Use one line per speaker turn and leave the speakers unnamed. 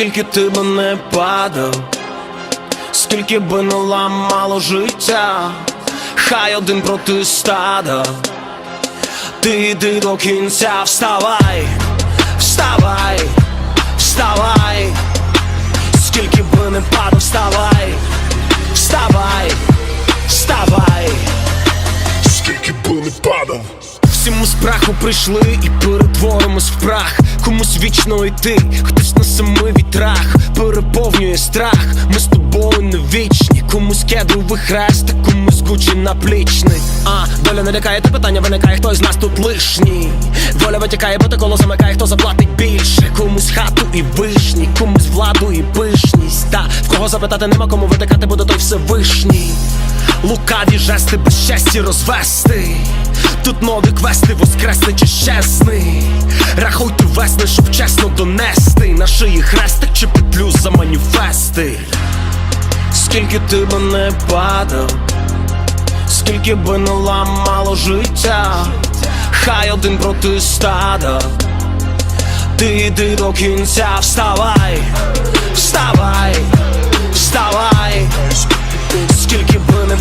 Скільки ти би не падав, скільки би не ламало життя, хай один проти стада. Ти йди до кінця, вставай, вставай, вставай, скільки би не падав, вставай, вставай, вставай.
Скільки би не падав
Всі ми з праху прийшли і перетворимось в прах. Комусь вічно йти, хтось на семи вітрах, переповнює страх. Ми з тобою не вічні, комусь кедровий хрест, комусь гучі наплічний. А доля не лякає, та питання виникає, хто з нас тут лишній. Воля витікає, бо те коло замикає, хто заплатить більше. Комусь хату і вишні, комусь владу і пишність. Та в кого запитати нема, кому витикати буде той Всевишній. Лукаві жести безчесті розвести. Тут нові квести воскресни чи щесни. Рахуйте весни, щоб чесно донести. На шиї хрестик чи петлю за маніфести. Скільки ти би не падав, скільки би не ламало життя, хай один проти стада. Ти йди до кінця, вставай, вставай, вставай, скільки би не